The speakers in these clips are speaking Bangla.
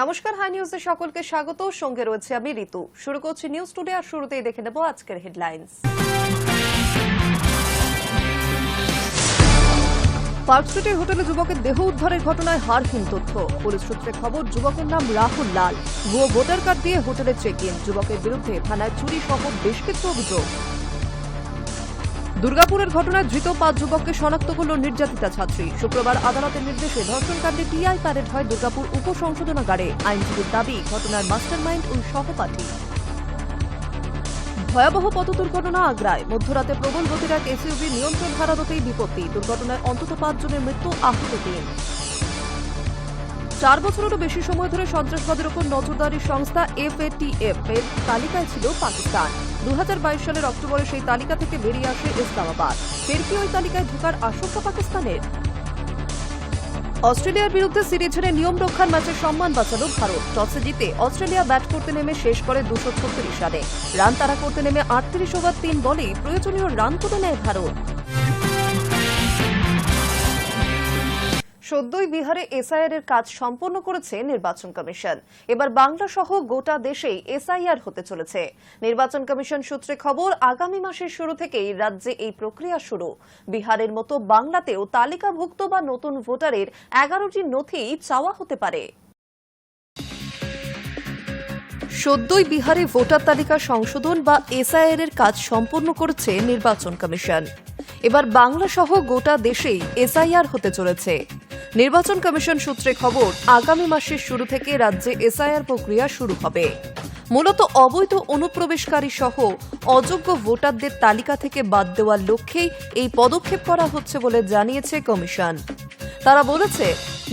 নমস্কার, হাই নিউজে সকলকে স্বাগত। সঙ্গে রয়েছে আমি ঋতু। শুরু করছি নিউজ টুডে আর শুরুতেই দেখে নেব আজকের হেডলাইন্স পার্ক স্ট্রিটের হোটেলে যুবকের দেহ উদ্ধারের ঘটনায় হারহীন তথ্য। পুলিশ সূত্রে খবর, যুবকের নাম রাহুল লাল। ভুয়ো ভোটার কার্ড দিয়ে হোটেলে চেক ইন যুবকের বিরুদ্ধে থানায় চুরি সহ বেশ কিছু অভিযোগ। দুর্গাপুরের ঘটনায় ধৃত পাঁচ যুবককে শনাক্ত করল নির্যাতিতা ছাত্রী। শুক্রবার আদালতের নির্দেশে ধর্ষণকাণ্ডে টিআই প্যারেড হয় দুর্গাপুর উপসংশোধনাগারে। আইনজীবীর দাবি, ঘটনার মাস্টারমাইন্ড ওই সহপাঠী। ভয়াবহ পথ দুর্ঘটনা আগ্রায়। মধ্যরাতে প্রবল গতির এক এসইউভি নিয়ন্ত্রণ হারানোতেই বিপত্তি। দুর্ঘটনায় অন্তত পাঁচজনের মৃত্যু আহত তিন। চার বছরেরও বেশি সময় ধরে সন্ত্রাসবাদের উপর নজরদারি সংস্থা এফএটিএফ এর তালিকায় ছিল পাকিস্তান। দু হাজার বাইশ সালের অক্টোবরে সেই তালিকা থেকে বেরিয়ে আসে ইসলামাবাদ। ফের কি ওই তালিকায় ঢোকার আশঙ্কা পাকিস্তানের। অস্ট্রেলিয়ার বিরুদ্ধে সিরিজ হেরে নিয়ম রক্ষার ম্যাচে সম্মান বাঁচালো ভারত। টসে জিতে অস্ট্রেলিয়া ব্যাট করতে নেমে শেষ করে দুশো ছত্রিশ রানে। রান তারা করতে নেমে আটত্রিশ ওভার তিন বলেই প্রয়োজনীয় রান তুলে নেয় ভারত। সদ্যই বিহারে এসআইআর এর কাজ সম্পন্ন করেছে নির্বাচন কমিশন। এবার বাংলা সহ গোটা দেশেই এসআইআর হতে চলেছে। নির্বাচন কমিশন সূত্রে খবর, আগামী মাসের শুরু থেকেই রাজ্যে এই প্রক্রিয়া শুরু। বিহারের মতো বাংলাতেও তালিকাভুক্ত বা নতুন ভোটারের এগারোটি নথি চাওয়া হতে পারে। সদ্যই বিহারে ভোটার তালিকা সংশোধন বা এসআইআর এর কাজ সম্পন্ন করেছে নির্বাচন কমিশন। এবার বাংলা সহ গোটা দেশেই এসআইআর হতে চলেছে। নির্বাচন কমিশন সূত্রে খবর, আগামী মাসের শুরু থেকে রাজ্যে এসআইআর প্রক্রিয়া শুরু হবে। মূলত অবৈধ অনুপ্রবেশকারী সহ অযোগ্য ভোটারদের তালিকা থেকে বাদ দেওয়ার লক্ষ্যেই এই পদক্ষেপ করা হচ্ছে বলে জানিয়েছে কমিশন। তারা বলেছে,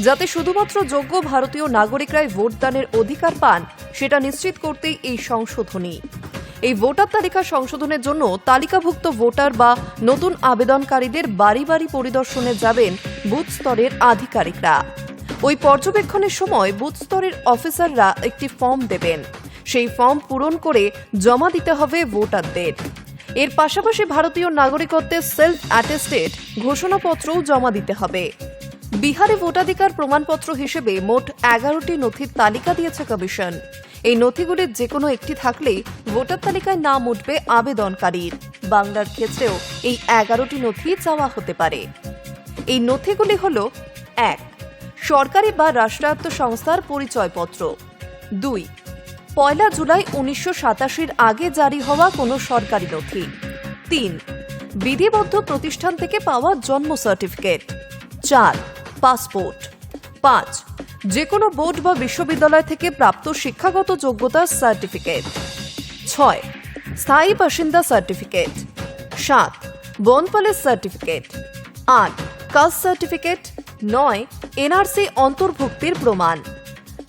যাতে শুধুমাত্র যোগ্য ভারতীয় নাগরিকরাই ভোটদানের অধিকার পান, সেটা নিশ্চিত করতেই এই সংশোধনী। এই ভোটার তালিকা সংশোধনের জন্য তালিকাভুক্ত ভোটার বা নতুন আবেদনকারীদের বাড়ি বাড়ি পরিদর্শনে যাবেন বুথ স্তরের আধিকারিকরা। ওই পর্যবেক্ষণের সময় বুথ স্তরের অফিসাররা একটি ফর্ম দেবেন। সেই ফর্ম পূরণ করে জমা দিতে হবে ভোটারদের। এর পাশাপাশি ভারতীয় নাগরিকত্বের সেলফ অ্যাটেস্টেড ঘোষণাপত্রও জমা দিতে হবে। বিহারে ভোটাধিকার প্রমাণপত্র হিসেবে মোট এগারোটি নথির তালিকা দিয়েছে কমিশন। এই নথিগুলির যে কোনো একটি থাকলেই ভোটার তালিকায় নাম উঠবে আবেদনকারীর। বাংলার ক্ষেত্রেও এই এগারোটি নথি চাওয়া হতে পারে। এই নথিগুলি হল, এক, সরকারি বা রাষ্ট্রায়ত্ত সংস্থার পরিচয়পত্র। দুই, পয়লা জুলাই উনিশশো সাতাশির আগে জারি হওয়া কোনো সরকারি নথি। তিন, বিধিবদ্ধ প্রতিষ্ঠান থেকে পাওয়া জন্ম সার্টিফিকেট। চার, পাসপোর্ট। পাঁচ যে কোনো বোর্ড বা বিশ্ববিদ্যালয় থেকে প্রাপ্ত শিক্ষাগত যোগ্যতার সার্টিফিকেট। ছয়, স্থায়ী বাসিন্দা সার্টিফিকেট। সাত বনপালের সার্টিফিকেট। আট, কাস্ট সার্টিফিকেট। নয়, এনআরসি অন্তর্ভুক্তির প্রমাণ।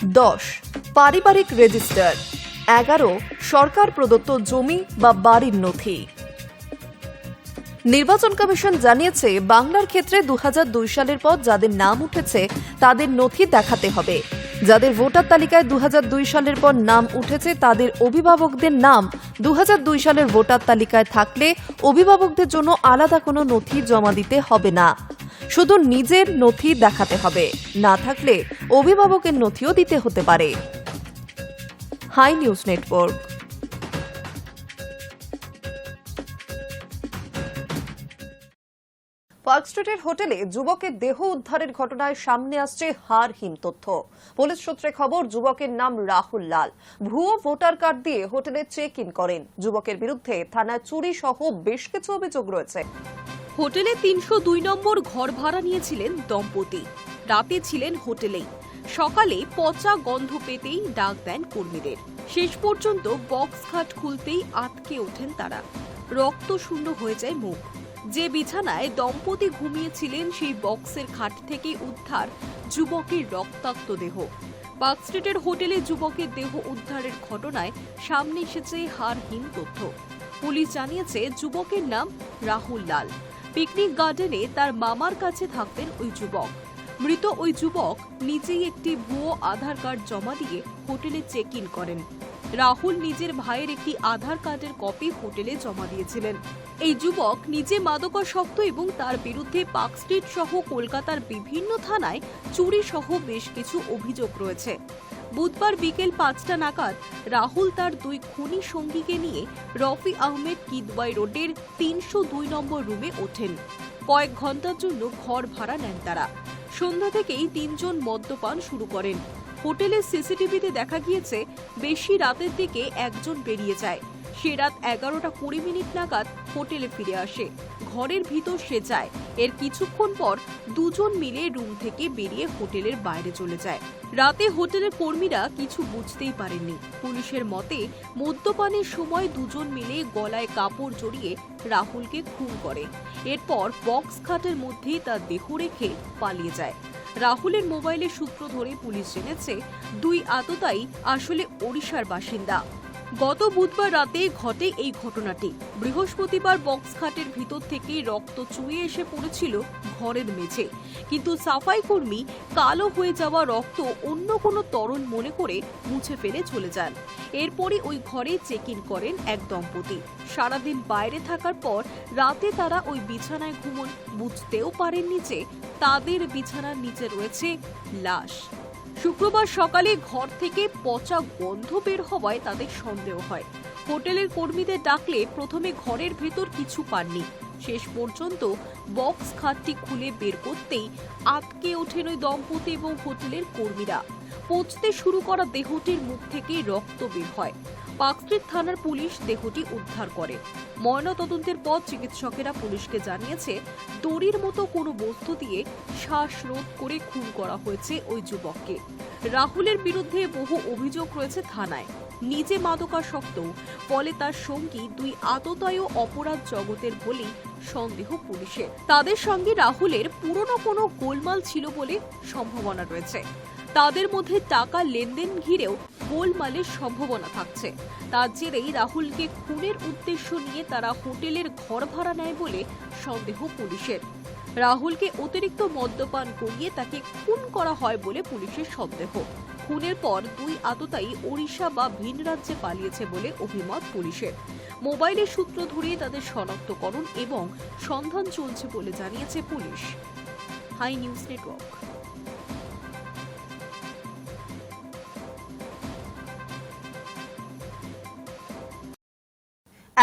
দশ, পারিবারিক রেজিস্টার। এগারো, সরকার প্রদত্ত জমি বা বাড়ির নথি। নির্বাচন কমিশন জানিয়েছে, বাংলার ক্ষেত্রে দু হাজার দুই সালের পর যাদের নাম উঠেছে, তাদের নথি দেখাতে হবে। যাদের ভোটার তালিকায় দু হাজার দুই সালের পর নাম উঠেছে, তাদের অভিভাবকদের নাম দু হাজার দুই সালের ভোটার তালিকায় থাকলে অভিভাবকদের জন্য আলাদা কোনো নথি জমা দিতে হবে না। শুধু নিজের নথি দেখাতে হবে, না থাকলে অভিভাবকের নথিও দিতে হতে পারে। High news network. পার্ক স্ট্রিটের হোটেলে যুবকের দেহ উদ্ধারের ঘটনায় সামনে আসছে হারহীন তথ্য। পুলিশ সূত্রে খবর, যুবকের নাম রাহুল লাল। ভুয়ো ভোটার কার্ড দিয়ে হোটেলে চেক ইন করেন। যুবকের বিরুদ্ধে থানায় চুরি সহ বেশ কিছু অভিযোগ রয়েছে। হোটেলে তিনশো দুই নম্বর ঘর ভাড়া নিয়েছিলেন দম্পতি। রাতে ছিলেন হোটেলেই। সকালে পচা গন্ধ পেতেই ডাক দেন কর্মীদের। শেষ পর্যন্ত বক্স খাট খুলতেই আটকে ওঠেন তারা। রক্ত শূন্য হয়ে যায় মুখ। যে বিছানায় দম্পতি ঘুমিয়েছিলেন সেই বক্সের খাট থেকে উদ্ধার যুবকের রক্তাক্ত দেহ। পার্ক স্ট্রিটের হোটেলে যুবকের দেহ উদ্ধারের ঘটনায় সামনে এসেছে হারহীন তথ্য। পুলিশ জানিয়েছে, যুবকের নাম রাহুল লাল। পিকনিক গার্ডেনে তার মামার কাছে থাকতেন ওই যুবক। মৃত ওই যুবক নিজেই একটি ভুয়ো আধার কার্ড জমা দিয়ে হোটেলে চেক ইন করেন। রাহুল নিজের ভাইয়ের একটি আধার কার্ডের কপি হোটেলে জমা দিয়েছিলেন। এই যুবক নিজে মাদকাসক্ত এবং তার বিরুদ্ধে পার্ক স্ট্রিট সহ কলকাতার বিভিন্ন থানায় চুরি সহ বেশ কিছু অভিযোগ রয়েছে। বুধবার বিকেল পাঁচটা নাগাদ রাহুল তার দুই খুনি সঙ্গীকে নিয়ে রফি আহমেদ কিদবাই রোডের তিনশো দুই নম্বর রুমে ওঠেন। কয়েক ঘণ্টার জন্য ঘর ভাড়া নেন তারা। সন্ধ্যা থেকেই তিনজন মদ্যপান শুরু করেন। হোটেলের সিসিটিভিতে দেখা গিয়েছে, বেশি রাতের দিকে একজন বেরিয়ে যায়। সে রাত এগারোটা কুড়ি মিনিট নাগাদ হোটেলে ফিরে আসে। ঘরের ভিতর সে যায়। এর কিছুক্ষণ পর দুজন মিলে রুম থেকে বেরিয়ে হোটেলের বাইরে চলে যায়। রাতে হোটেলের কর্মীরা কিছু বুঝতেই পারেননি। পুলিশের মতে, মদ্যপানের সময় দুজন মিলে গলায় কাপড় জড়িয়ে রাহুলকে খুন করে। এরপর বক্স খাটের মধ্যেই তার দেহ রেখে পালিয়ে যায়। রাহুলের মোবাইলের সূত্র ধরে পুলিশ জেনেছে দুই আততাই আসলে ওড়িশার বাসিন্দা। গত বুধবার রাতে ঘটে এই ঘটনাটি। বৃহস্পতিবার বক্স খাটের ভিতর থেকে রক্ত চুয়ে এসে পড়েছিল ঘরের মেঝে। কিন্তু সাফাই কর্মী কালো হয়ে যাওয়া রক্ত অন্য কোনো তরল মনে করে মুছে ফেলে চলে যান। এরপরই ওই ঘরে চেক ইন করেন এক দম্পতি। সারাদিন বাইরে থাকার পর রাতে তারা ওই বিছানায় ঘুমন, বুঝতেও পারেননি যে তাদের বিছানার নিচে রয়েছে লাশ। শুক্রবার সকালে ঘর থেকে পচা গন্ধ বের হওয়ায় তাদের সন্দেহ হয়। হোটেলের কর্মীদের ডাকলে প্রথমে ঘরের ভেতর কিছু পাননি। শেষ পর্যন্ত বক্স খাতটি খুলে বের করতেই আটকে ওঠেন ওই দম্পতি এবং হোটেলের কর্মীরা। পচতে শুরু করা দেহটির মুখ থেকে রক্ত বের হয়। পার্কস্ট্রিট থানার পুলিশ দেহটি উদ্ধার করে। ময়নাতদন্তের পর চিকিৎসকেরা পুলিশকে জানিয়েছে, দড়ির মতো কোনো বস্তু দিয়ে শ্বাসরোধ করে খুন করা হয়েছে ওই যুবককে। রাহুলের বিরুদ্ধে বহু অভিযোগ রয়েছে থানায়। নিজে মাদকাসক্ত, ফলে তার সঙ্গী দুই আততায় অপরাধ জগতের বলেই সন্দেহ পুলিশের। তাদের সঙ্গে রাহুলের পুরনো কোনো গোলমাল ছিল বলে সম্ভাবনা রয়েছে। তাদের মধ্যে টাকা লেনদেন ঘিরেও গোলমালের সম্ভাবনা থাকছে। তার জেরেই রাহুলকে খুনের উদ্দেশ্য নিয়ে তারা হোটেলের ঘর ভাড়া নেয় বলে সন্দেহ পুলিশের। রাহুলকে অতিরিক্ত মদ্যপান করিয়ে তাকে খুন করা হয় বলে পুলিশের সন্দেহ। খুনের পর দুই আততায়ী ওড়িশা বা ভিন রাজ্যে পালিয়েছে বলে অভিমত পুলিশের। মোবাইলের সূত্র ধরে তাদের শনাক্তকরণ এবং সন্ধান চলছে বলে জানিয়েছে পুলিশ। High news network.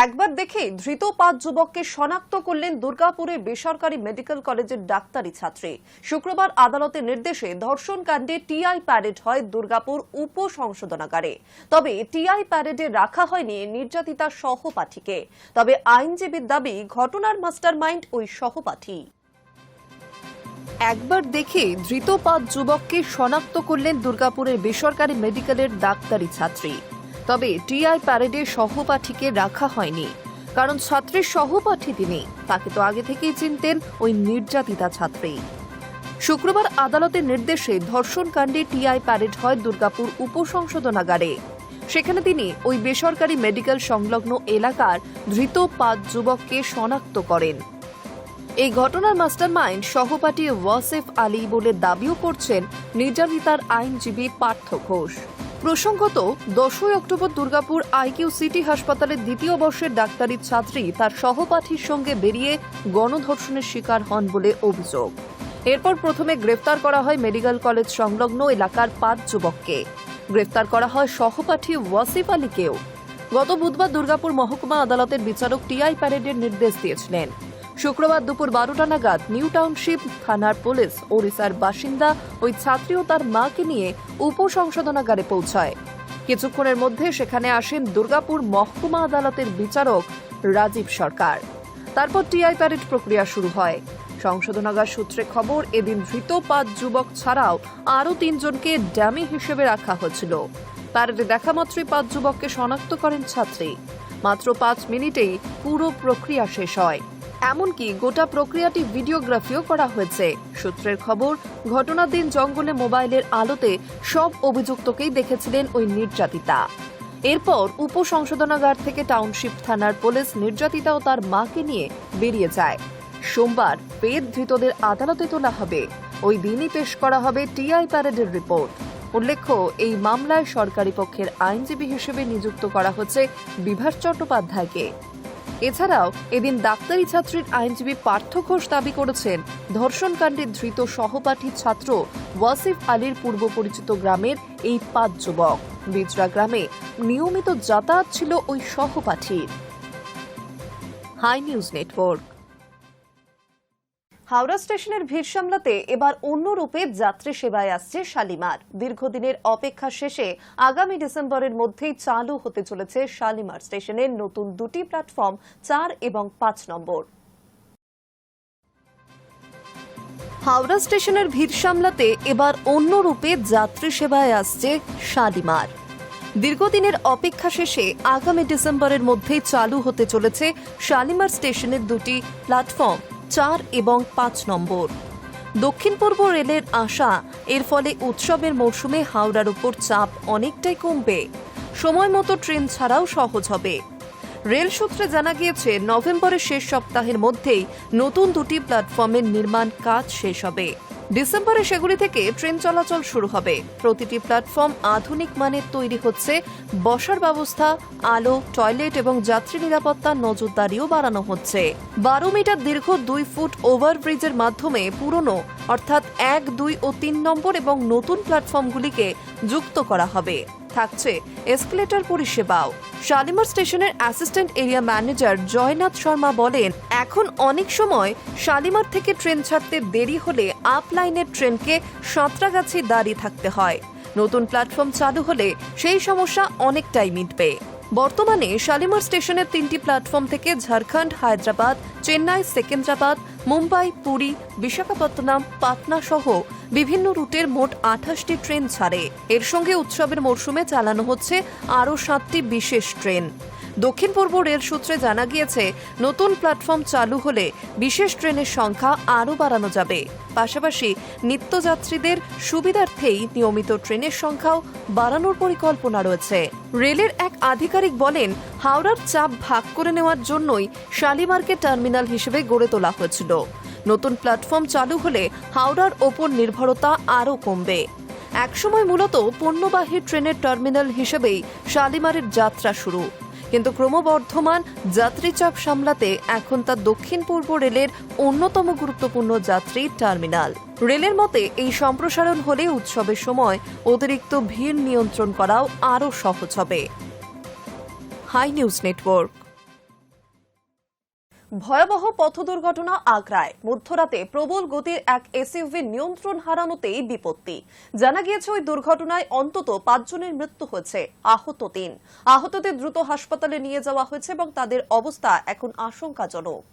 একবার দেখে ধৃত পাঁচ যুবককে শনাক্ত করলেন দুর্গাপুরের বেসরকারি মেডিকেল কলেজের ডাক্তারি ছাত্রী। শুক্রবার আদালতের নির্দেশে ধর্ষণ কাণ্ডে টিআই প্যারেড হয় দুর্গাপুর উপ সংশোধনাগারে তবে টিআই প্যারেডে রাখা হয়নি নির্যাতিতা সহপাঠীকে। তবে আইনজীবীর দাবি, ঘটনার মাস্টারমাইন্ড ওই সহপাঠী। একবার দেখে ধৃত পাঁচ যুবককে শনাক্ত করলেন দুর্গাপুরের বেসরকারি মেডিকেলের ডাক্তারি ছাত্রী। তবে টিআই প্যারেডে সহপাঠীকে রাখা হয়নি। কারণ ছাত্রের সহপাঠী তিনি। তাকে তো আগে থেকেই চিনতেন ওই নির্যাতিতা ছাত্রী। শুক্রবার আদালতের নির্দেশে ধর্ষণকাণ্ডে টিআই প্যারেড হয় দুর্গাপুর উপসংশোধনাগারে। সেখানে তিনি ওই বেসরকারি মেডিকেল সংলগ্ন এলাকার ধৃত পাঁচ যুবককে শনাক্ত করেন। এই ঘটনার মাস্টারমাইন্ড সহপাঠী ওয়াসেফ আলী বলে দাবিও করছেন নির্যাতিতার আইনজীবী পার্থ ঘোষ। প্রসঙ্গত, দশই অক্টোবর দুর্গাপুর আইকিউ সিটি হাসপাতালের দ্বিতীয় বর্ষের ডাক্তারি ছাত্রী তার সহপাঠীর সঙ্গে বেরিয়ে গণধর্ষণের শিকার হন বলে অভিযোগ। এরপর প্রথমে গ্রেফতার করা হয় মেডিকেল কলেজ সংলগ্ন এলাকার পাঁচ যুবককে। গ্রেফতার করা হয় সহপাঠী ওয়াসিফ আলীকেও। গত বুধবার দুর্গাপুর মহকুমা আদালতের বিচারক টিআই প্যারেডের নির্দেশ দিয়েছিলেন। শুক্রবার দুপুর বারোটা নাগাদ নিউ টাউনশিপ থানার পুলিশ ওড়িশার বাসিন্দা ওই ছাত্রী ও তার মাকে নিয়ে উপসংশোধনাগারে পৌঁছায়। কিছুক্ষণের মধ্যে সেখানে আসেন দুর্গাপুর মহকুমা আদালতের বিচারক রাজীব সরকার। তারপর টিআই প্যারেড প্রক্রিয়া শুরু হয়। সংশোধনাগার সূত্রে খবর, এদিন ধৃত পাঁচ যুবক ছাড়াও আরও তিনজনকে ড্যামি হিসেবে রাখা হয়েছিল। প্যারেডে দেখা মাত্রই পাঁচ যুবককে শনাক্ত করেন ছাত্রী। মাত্র পাঁচ মিনিটেই পুরো প্রক্রিয়া শেষ হয়। এমনকি গোটা প্রক্রিয়াটি ভিডিওগ্রাফিও করা হয়েছে। সূত্রের খবর ঘটনার দিন জঙ্গলে মোবাইলের আলোতে সব অভিযুক্তকেই দেখেছিলেন ওই নির্যাতিতা। এরপর উপসংশোধনাগার থেকে টাউনশিপ থানার পুলিশ নির্যাতিতা ও তার মাকে নিয়ে বেরিয়ে যায়। সোমবার ফের ধৃতদের আদালতে তোলা হবে। ওই দিনই পেশ করা হবে টিআই প্যারেডের রিপোর্ট। উল্লেখ্য, এই মামলায় সরকারি পক্ষের আইনজীবী হিসেবে নিযুক্ত করা হচ্ছে বিভাস চট্টোপাধ্যায়কে। এছাড়াও এদিন ডাক্তারি ছাত্রীর আইনজীবী পার্থ ঘোষ দাবি করেছেন ধর্ষণকাণ্ডে ধৃত সহপাঠী ছাত্র ওয়াসিফ আলীর পূর্ব পরিচিত গ্রামের এই পাঁচ যুবক। বিজরা গ্রামে নিয়মিত যাতায়াত ছিল ওই সহপাঠীর। Hi news network. হাওড়া স্টেশনের ভিড় সামলাতে এবার অন্য রূপে যাত্রী সেবায় আসছে শালিমার। দীর্ঘদিনের অপেক্ষা শেষে আগামী ডিসেম্বরের মধ্যেই চালু হতে চলেছে শালিমার স্টেশনের নতুন দুটি প্ল্যাটফর্ম, চার এবং পাঁচ নম্বর। হাওড়া স্টেশনের ভিড় সামলাতে এবার অন্য রূপে যাত্রী সেবায় আসছে শালিমার। দীর্ঘদিনের অপেক্ষা শেষে আগামী ডিসেম্বরের মধ্যেই চালু হতে চলেছে শালিমার স্টেশনের দুটি প্ল্যাটফর্ম। চার এবং পাঁচ নম্বর। দক্ষিণ পূর্ব রেলের আশা, এর ফলে উৎসবের মরশুমে হাওড়ার উপর চাপ অনেকটাই কমবে। সময় মতো ট্রেন ছাড়াও সহজ হবে। রেল সূত্রে জানা গিয়েছে, নভেম্বরের শেষ সপ্তাহের মধ্যেই নতুন দুটি প্ল্যাটফর্মের নির্মাণ কাজ শেষ হবে। ডিসেম্বরে সেগুলি থেকে ট্রেন চলাচল শুরু হবে। প্রতিটি প্ল্যাটফর্ম আধুনিক মানের তৈরি হচ্ছে। বসার ব্যবস্থা, আলো, টয়লেট এবং যাত্রী নিরাপত্তার নজরদারিও বাড়ানো হচ্ছে। বারো মিটার দীর্ঘ দুই ফুট ওভারব্রিজের মাধ্যমে পুরনো, অর্থাৎ এক, দুই ও তিন নম্বর এবং নতুন প্ল্যাটফর্মগুলিকে যুক্ত করা হবে। থাকছে। এসকেলেটর পরিষেবাও। শালিমার স্টেশনের assistant area manager Joynath Sharma বলেন, এখন অনেক সময় শালিমার থেকে ট্রেন ছাড়তে দেরি হলে আপলাইনের ট্রেনকে সাঁতরাগাছি দাঁড়িয়ে থাকতে হয়। নতুন প্ল্যাটফর্ম চালু হলে সেই সমস্যা অনেকটাই মিটবে। বর্তমানে শালিমার স্টেশনের তিনটি প্ল্যাটফর্ম থেকে ঝাড়খণ্ড, হায়দ্রাবাদ, চেন্নাই, সেকেন্দ্রাবাদ, মুম্বাই, পুরী, বিশাখাপত্তনম, পাটনা সহ বিভিন্ন রুটের মোট আঠাশটি ট্রেন ছাড়ে। এর সঙ্গে উৎসবের মরশুমে চালানো হচ্ছে আরও সাতটি বিশেষ ট্রেন। দক্ষিণ পূর্ব রেল সূত্রে জানা গিয়েছে, নতুন প্ল্যাটফর্ম চালু হলে বিশেষ ট্রেনের সংখ্যা আরও বাড়ানো যাবে। পাশাপাশি নিত্যযাত্রীদের সুবিধার্থেই নিয়মিত ট্রেনের সংখ্যাও বাড়ানোর পরিকল্পনা রয়েছে। রেলের এক আধিকারিক বলেন, হাওড়ার চাপ ভাগ করে নেওয়ার জন্যই শালিমার্কে টার্মিনাল হিসেবে গড়ে তোলা হয়েছিল। নতুন প্ল্যাটফর্ম চালু হলে হাওড়ার ওপর নির্ভরতা আরও কমবে। একসময় মূলত পণ্যবাহী ট্রেনের টার্মিনাল হিসেবেই শালিমারের যাত্রা শুরু। কিন্তু ক্রমবর্ধমান যাত্রীচাপ সামলাতে এখন তা দক্ষিণ পূর্ব রেলের অন্যতম গুরুত্বপূর্ণ যাত্রী টার্মিনাল। রেলের মতে, এই সম্প্রসারণ হলে উৎসবের সময় অতিরিক্ত ভিড় নিয়ন্ত্রণ করাও আরও সহজ হবে। Hi news network. ভয়াবহ পথ দুর্ঘটনা আগ্রায়। মধ্যরাতে প্রবল গতির এক এসইউভি নিয়ন্ত্রণ হারানোতেই বিপত্তি। জানা গিয়েছে, ওই দুর্ঘটনায় অন্তত পাঁচজনের মৃত্যু হয়েছে, আহত তিন। আহতদের দ্রুত হাসপাতালে নিয়ে যাওয়া হয়েছে এবং তাদের অবস্থা এখন আশঙ্কাজনক।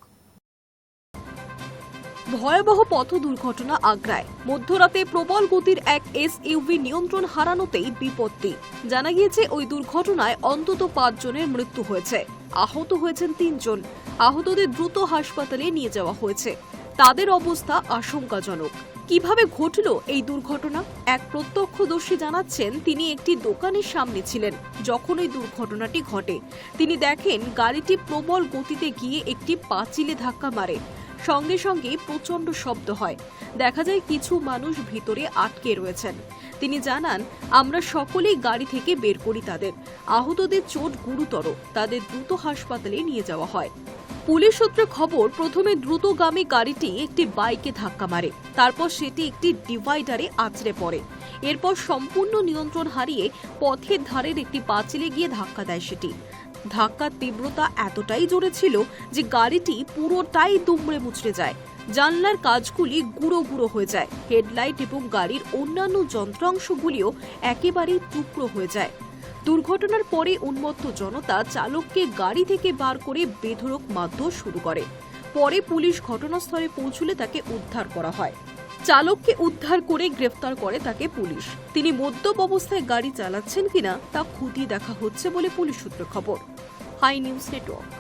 ভয়াবহ পথ দুর্ঘটনা আগ্রায়। মধ্যরাতে প্রবল গতির এক এসইউভি নিয়ন্ত্রণ হারানোতেই বিপত্তি। জানা গিয়েছে, ওই দুর্ঘটনায় অন্তত পাঁচজনের মৃত্যু হয়েছে। আহত হয়েছেন তিনজন। আহতদের দ্রুত হাসপাতালে নিয়ে যাওয়া হয়েছে। তাদের অবস্থা আশঙ্কাজনক। কীভাবে ঘটল এই দুর্ঘটনা? এক প্রত্যক্ষদর্শী জানাচ্ছেন, তিনি একটি দোকানের সামনে ছিলেন যখন ওই দুর্ঘটনাটি ঘটে। তিনি দেখেন, গাড়িটি প্রবল গতিতে গিয়ে একটি পাঁচিলে ধাক্কা মারে। সঙ্গে সঙ্গে প্রচণ্ড শব্দ হয়। দেখা যায় কিছু মানুষ ভিতরে আটকে রয়েছেন। তিনি জানান, আমরা সকলেই গাড়ি থেকে বের করি তাদের। আহতদের চোট গুরুতর। তাদের দ্রুত হাসপাতালে নিয়ে যাওয়া হয়। পুলিশ সূত্রে খবর, প্রথমে দ্রুতগামী গাড়িটি একটি বাইকে ধাক্কা মারে। তারপর সেটি একটি ডিভাইডারে আছড়ে পড়ে। এরপর সম্পূর্ণ নিয়ন্ত্রণ হারিয়ে পথের ধারের একটি পাঁচিলে গিয়ে ধাক্কা দেয় সেটি। ধাক্কার তীব্রতা এতটাই জোরে ছিল যে গাড়িটি পুরোটাই দুমড়ে মুচড়ে যায়। জানলার কাজগুলি গুঁড়ো গুঁড়ো হয়ে যায়। হেডলাইট এবং গাড়ির অন্যান্য যন্ত্রাংশগুলিও একেবারেই টুকরো হয়ে যায়। দুর্ঘটনার পরে উন্মত্ত জনতা চালককে গাড়ি থেকে বার করে বেধড়ক মারধর শুরু করে। পরে পুলিশ ঘটনাস্থলে পৌঁছলে তাকে উদ্ধার করা হয়। চালককে উদ্ধার করে গ্রেফতার করে তাকে পুলিশ। তিনি মদ্যপ অবস্থায় গাড়ি চালাচ্ছেন কিনা তা খতিয়ে দেখা হচ্ছে বলে পুলিশ সূত্রে খবর। High news network.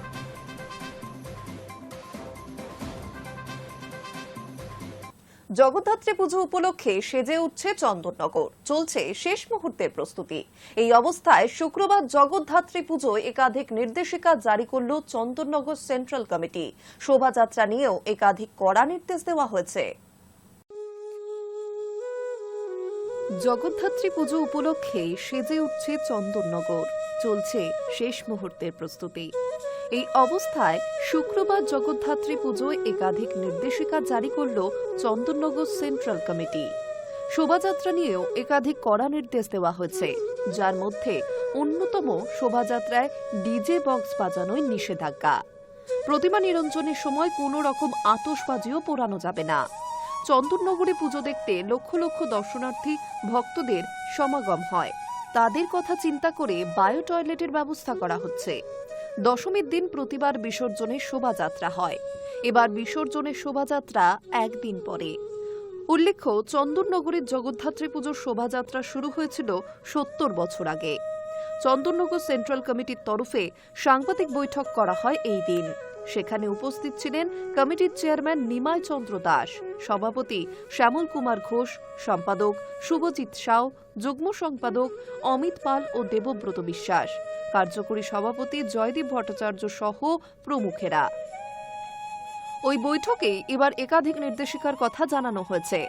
জগদ্ধাত্রী পুজো উপলক্ষে সেজে উঠছে চন্দননগর। চলছে শেষ মুহূর্তের প্রস্তুতি। এই অবস্থায় শুক্রবার জগদ্ধাত্রী পুজোয় একাধিক নির্দেশিকা জারি করল চন্দননগর সেন্ট্রাল কমিটি। শোভাযাত্রা নিয়েও একাধিক কড়া নির্দেশ দেওয়া হয়েছে। জগদ্ধাত্রী পুজো উপলক্ষে সেজে উঠছে চন্দননগর। চলছে শেষ মুহূর্তের প্রস্তুতি। এই অবস্থায় শুক্রবার জগদ্ধাত্রী পুজোয় একাধিক নির্দেশিকা জারি করল চন্দননগর সেন্ট্রাল কমিটি। শোভাযাত্রা নিয়েও একাধিক কড়া নির্দেশ দেওয়া হয়েছে, যার মধ্যে অন্যতম শোভাযাত্রায় ডিজে বক্স বাজানোয় নিষেধাজ্ঞা। প্রতিমা নিরঞ্জনের সময় কোনো রকম আতশবাজিও পোড়ানো যাবে না। চন্দননগরে পুজো দেখতে লক্ষ লক্ষ দর্শনার্থী, ভক্তদের সমাগম হয়। তাদের কথা চিন্তা করে বায়ো টয়লেটের ব্যবস্থা করা হচ্ছে। দশমীর দিন প্রতিবার বিসর্জনের শোভাযাত্রা হয়। এবার বিসর্জনের শোভাযাত্রা একদিন পরে। উল্লেখ্য, চন্দননগরের জগদ্ধাত্রী পুজোর শোভাযাত্রা শুরু হয়েছিল সত্তর বছর আগে। চন্দননগর সেন্ট্রাল কমিটির তরফে সাংবাদিক বৈঠক করা হয় এই দিন। সেখানে উপস্থিত ছিলেন কমিটির চেয়ারম্যান নিমাই চন্দ্র দাস, সভাপতি শ্যামল কুমার ঘোষ, সম্পাদক শুভজিৎ সাউ, যুগ্ম সম্পাদক অমিত পাল ও দেবব্রত বিশ্বাস। কার্যকরী সভাপতি জয়দীপ ভট্টাচার্য সহ প্রমুখেরা। ওই বৈঠকে এবার একাধিক নির্দেশিকার কথা জানানো হয়েছে।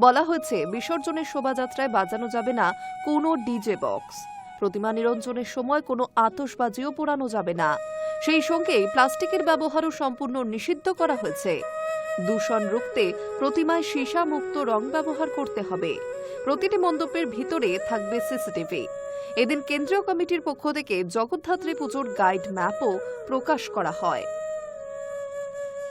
বলা হয়েছে, বিসর্জনের শোভাযাত্রায় বাজানো যাবে না কোনো ডিজে বক্স। প্রতিমা নিরঞ্জনের সময় কোনো আতসবাজিও পোড়ানো যাবে না। সেই সঙ্গে প্লাস্টিকের ব্যবহারও সম্পূর্ণ নিষিদ্ধ করা হয়েছে। দূষণ রুখতে প্রতিমায় সীসা মুক্ত রং ব্যবহার করতে হবে। প্রতিটি মণ্ডপের ভিতরে থাকবে সিসিটিভি। এদিন কেন্দ্রীয় কমিটির পক্ষ থেকে জগদ্ধাত্রী পুজোর গাইড ম্যাপও প্রকাশ করা হয়।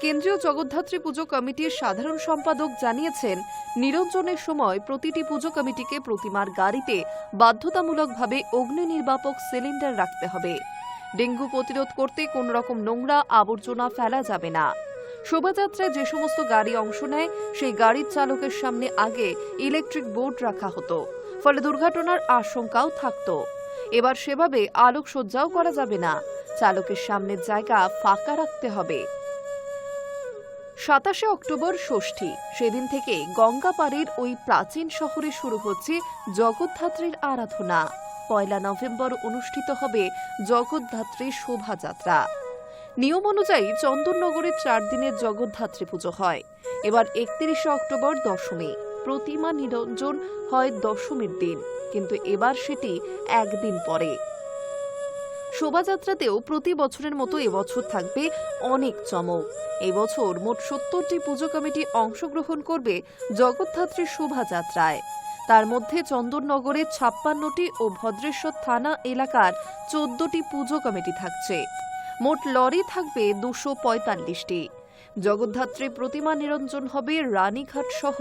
কেন্দ্রীয় জগদ্ধাত্রী পুজো কমিটির সাধারণ সম্পাদক জানিয়েছেন, নিরঞ্জনের সময় প্রতিটি পুজো কমিটিকে প্রতিমার গাড়িতে বাধ্যতামূলকভাবে অগ্নি নির্বাপক সিলিন্ডার রাখতে হবে। ডেঙ্গু প্রতিরোধ করতে কোন রকম নোংরা আবর্জনা ফেলা যাবে না। শোভাযাত্রায় যে সমস্ত গাড়ি অংশ নেয়, সেই গাড়ির চালকের সামনে আগে ইলেকট্রিক বোর্ড রাখা হতো। ফলে দুর্ঘটনার আশঙ্কাও থাকতো। এবার সেভাবে আলোকসজ্জাও করা যাবে না। চালকের সামনের জায়গা ফাঁকা রাখতে হবে। সাতাশে অক্টোবর ষষ্ঠী। সেদিন থেকে গঙ্গাপাড়ের ওই প্রাচীন শহরে শুরু হচ্ছে জগদ্ধাত্রীর আরাধনা। পয়লা নভেম্বর অনুষ্ঠিত হবে জগদ্ধাত্রী শোভাযাত্রা। নিয়ম অনুযায়ী চন্দননগরে চার দিনের জগদ্ধাত্রী পুজো হয়। এবার একত্রিশে অক্টোবর দশমী। প্রতিমা নিরঞ্জন হয় দশমীর দিন। কিন্তু এবার সেটি একদিন পরে। শোভাযাত্রাতেও প্রতি বছরের মতো এবছর থাকবে অনেক চমক। এবছর মোট সত্তরটি পুজো কমিটি অংশগ্রহণ করবে জগদ্ধাত্রী শোভাযাত্রায়। তার মধ্যে চন্দননগরে ছাপ্পান্নটি ও ভদ্রেশ্বর থানা এলাকার চোদ্দটি পুজো কমিটি থাকছে। মোট লরি থাকবে দুশো পঁয়তাল্লিশটি। জগদ্ধাত্রী প্রতিমা নিরঞ্জন হবে রানীঘাট সহ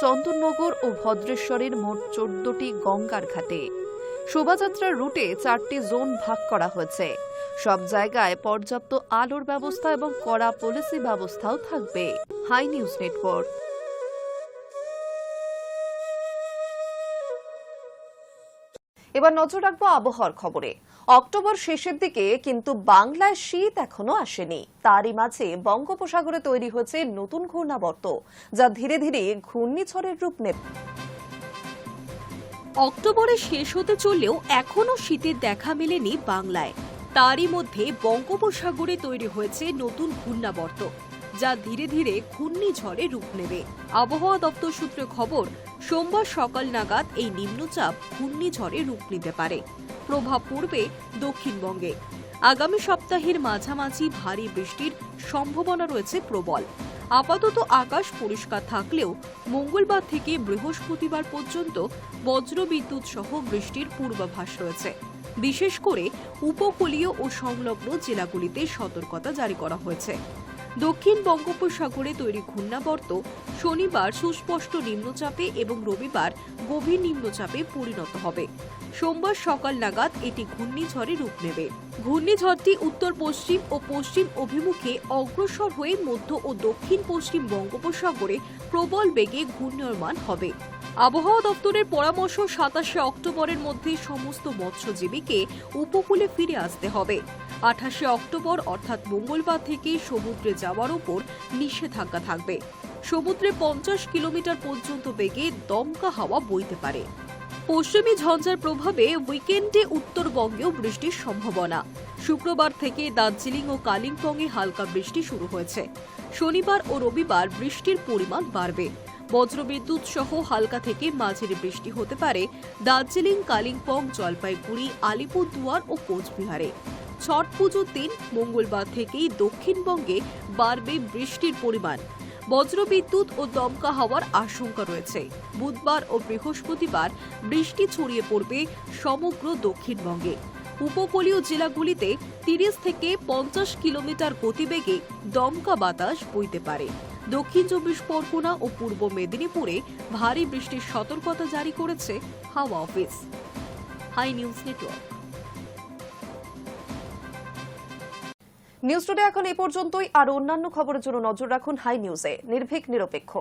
চন্দননগর ও ভদ্রেশ্বরের মোট চোদ্দটি গঙ্গার ঘাটে। শোভাযাত্রার রুটে চারটি জোন ভাগ করা হয়েছে। সব জায়গায় পর্যাপ্ত আলোর ব্যবস্থা এবং কড়া পলিসি ব্যবস্থাও থাকবে। Hi news network. এবার নজর রাখব আবহাওয়ার খবরে। অক্টোবর শেষের দিকে কিন্তু বাংলায় শীত এখনও আসেনি। তারই মাঝে বঙ্গোপসাগরে তৈরি হয়েছে নতুন ঘূর্ণাবর্ত, যা ধীরে ধীরে ঘূর্ণিঝড়ের রূপ নেবে। অক্টোবরে শেষ হতে চললেও এখনও শীতের দেখা মেলেনি বাংলায়। তারই মধ্যে বঙ্গোপসাগরে তৈরি হয়েছে নতুন ঘূর্ণাবর্ত, যা ধীরে ধীরে ঘূর্ণিঝড়ে রূপ নেবে। আবহাওয়া দপ্তর সূত্রে খবর, সোমবার সকাল নাগাদ এই নিম্নচাপ ঘূর্ণিঝড়ে রূপ নিতে পারে। প্রভাব পড়বে দক্ষিণবঙ্গে। আগামী সপ্তাহের মাঝামাঝি ভারী বৃষ্টির সম্ভাবনা রয়েছে প্রবল। আপাতত আকাশ পরিষ্কার থাকলেও মঙ্গলবার থেকে বৃহস্পতিবার পর্যন্ত বজ্রবিদ্যুৎ সহ বৃষ্টির পূর্বাভাস রয়েছে। বিশেষ করে উপকূলীয় ও সংলগ্ন জেলাগুলিতে সতর্কতা জারি করা হয়েছে। দক্ষিণ বঙ্গোপসাগরে তৈরি ঘূর্ণাবর্ত শনিবার সুস্পষ্ট নিম্নচাপে এবং রবিবার গভীর নিম্নচাপে পরিণত হবে। সোমবার সকাল নাগাদ এটি ঘূর্ণিঝড়ে রূপ নেবে। ঘূর্ণিঝড়টি উত্তর পশ্চিম ও পশ্চিম অভিমুখে অগ্রসর হয়ে মধ্য ও দক্ষিণ পশ্চিম বঙ্গোপসাগরে প্রবল বেগে ঘূর্ণয়মান হবে। আবহাওয়া দপ্তরের পরামর্শ সাতাশে অক্টোবরের মধ্যে সমস্ত মৎস্যজীবীকে উপকূলে ফিরে আসতে হবে। আঠাশে অক্টোবর অর্থাৎ মঙ্গলবার থেকে সমুদ্রে যাওয়ার উপর নিষেধাজ্ঞা থাকবে। সমুদ্রে পঞ্চাশ কিলোমিটার পর্যন্ত বেগে দমকা হাওয়া বইতে পারে। পশ্চিমী ঝঞ্ঝার প্রভাবে উইকেন্ডে উত্তরবঙ্গেও বৃষ্টির সম্ভাবনা। শুক্রবার থেকে দার্জিলিং ও কালিম্পংয়ে হালকা বৃষ্টি শুরু হয়েছে। শনিবার ও রবিবার বৃষ্টির পরিমাণ বাড়বে। বজ্রবিদ্যুৎ সহ হালকা থেকে মাঝারি বৃষ্টি হতে পারে দার্জিলিং, কালিম্পং, জলপাইগুড়ি, আলিপুরদুয়ার ও কোচবিহারে। ছট পুজোর দিন মঙ্গলবার থেকেই দক্ষিণবঙ্গে বাড়বে বৃষ্টির পরিমাণ। বজ্রবিদ্যুৎ ও দমকা হওয়ার আশঙ্কা রয়েছে। বুধবার ও বৃহস্পতিবার বৃষ্টি ছড়িয়ে পড়বে সমগ্র দক্ষিণবঙ্গে। উপকূলীয় জেলাগুলিতে তিরিশ থেকে পঞ্চাশ কিলোমিটার গতিবেগে দমকা বাতাস বইতে পারে। দক্ষিণ চব্বিশ পরগনা ও পূর্ব মেদিনীপুরে ভারী বৃষ্টির সতর্কতা জারি করেছে হাওয়া office. Hi news network. News today এখন এই পর্যন্তই। আর অন্যান্য খবরের জন্য নজর রাখুন হাই নিউজে। নির্ভীক, নিরপেক্ষ।